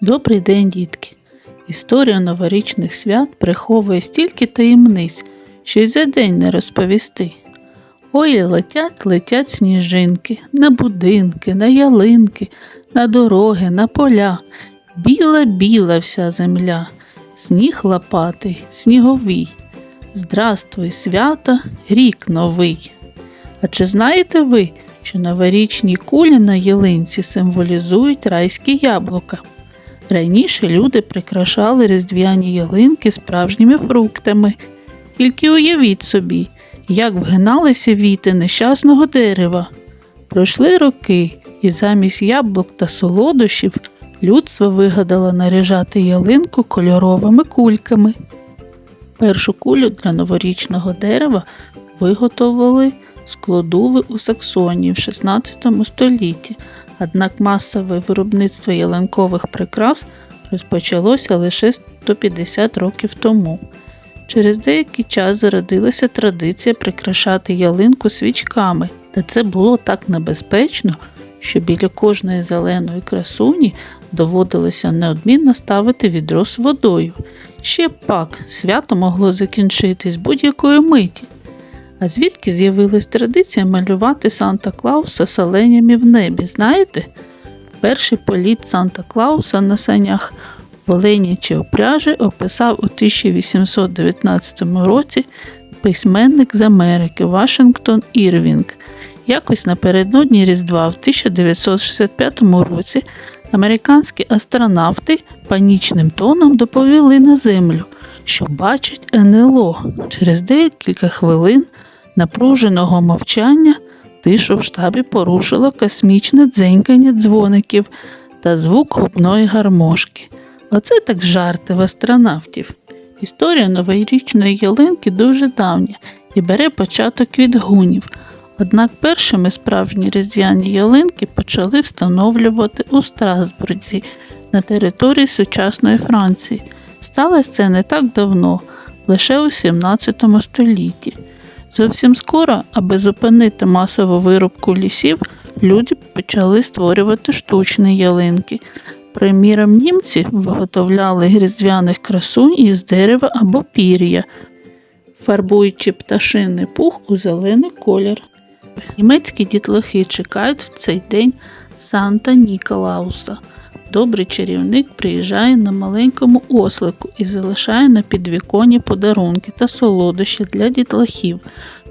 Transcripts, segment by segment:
Добрий день, дітки! Історія новорічних свят приховує стільки таємниць, що й за день не розповісти. Ой, летять, летять сніжинки на будинки, на ялинки, на дороги, на поля. Біла, біла вся земля, сніг лопатий, сніговий. Здравствуй, свята, рік новий. А чи знаєте ви, що новорічні кулі на ялинці символізують райські яблука? Раніше люди прикрашали різдвяні ялинки справжніми фруктами. Тільки уявіть собі, як вгиналися віти нещасного дерева. Пройшли роки, і замість яблук та солодощів людство вигадало наряжати ялинку кольоровими кульками. Першу кулю для новорічного дерева виготовили з у Саксонії в 16 столітті, однак масове виробництво ялинкових прикрас розпочалося лише 150 років тому. Через деякий час зародилася традиція прикрашати ялинку свічками, та це було так небезпечно, що біля кожної зеленої красуні доводилося неодмінно ставити відро з водою. Ще пак свято могло закінчитись будь-якої миті. А звідки з'явилась традиція малювати Санта Клауса з оленями в небі, знаєте? Перший політ Санта Клауса на санях в оленячій опряжі описав у 1819 році письменник з Америки Вашингтон Ірвінг. Якось напередодні Різдва в 1965 році американські астронавти панічним тоном доповіли на землю, що бачать НЛО. Через декілька хвилин напруженого мовчання тишу в штабі порушило космічне дзенькання дзвоників та звук губної гармошки. Оце так жарти в астронавтів. Історія новорічної ялинки дуже давня і бере початок від гунів. Однак першими справжні різдвяні ялинки почали встановлювати у Страсбурзі на території сучасної Франції. Сталося це не так давно, лише у 17 столітті. Зовсім скоро, аби зупинити масову вирубку лісів, люди почали створювати штучні ялинки. Приміром, німці виготовляли різдвяних красунь із дерева або пір'я, фарбуючи пташиний пух у зелений колір. Німецькі дітлахи чекають в цей день Санта Ніколауса. Добрий чарівник приїжджає на маленькому ослику і залишає на підвіконні подарунки та солодощі для дітлахів.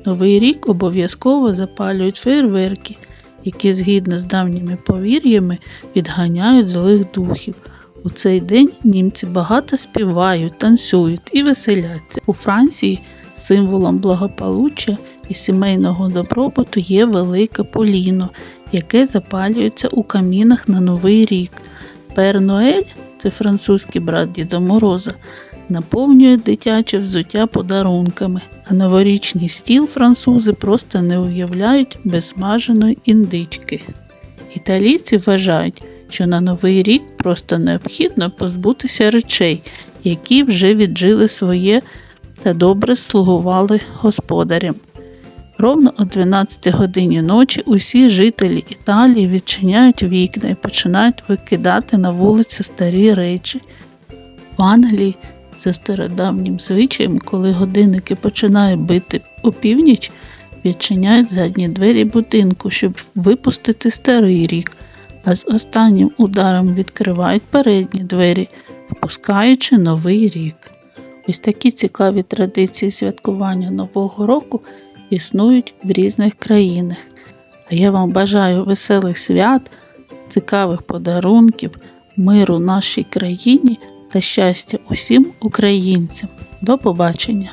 Новий рік обов'язково запалюють фейерверки, які згідно з давніми повір'ями відганяють злих духів. У цей день німці багато співають, танцюють і веселяться. У Франції символом благополуччя і сімейного добробуту є велике поліно, яке запалюється у камінах на Новий рік. Пер Ноель, це французький брат Діда Мороза, наповнює дитяче взуття подарунками, а новорічний стіл французи просто не уявляють без смаженої індички. Італійці вважають, що на новий рік просто необхідно позбутися речей, які вже віджили своє та добре слугували господарям. Ровно о 12 годині ночі усі жителі Італії відчиняють вікна і починають викидати на вулицю старі речі. В Англії за стародавнім звичаєм, коли годинники починають бити опівніч, відчиняють задні двері будинку, щоб випустити старий рік, а з останнім ударом відкривають передні двері, впускаючи новий рік. Ось такі цікаві традиції святкування Нового року існують в різних країнах. А я вам бажаю веселих свят, цікавих подарунків, миру нашій країні та щастя усім українцям. До побачення!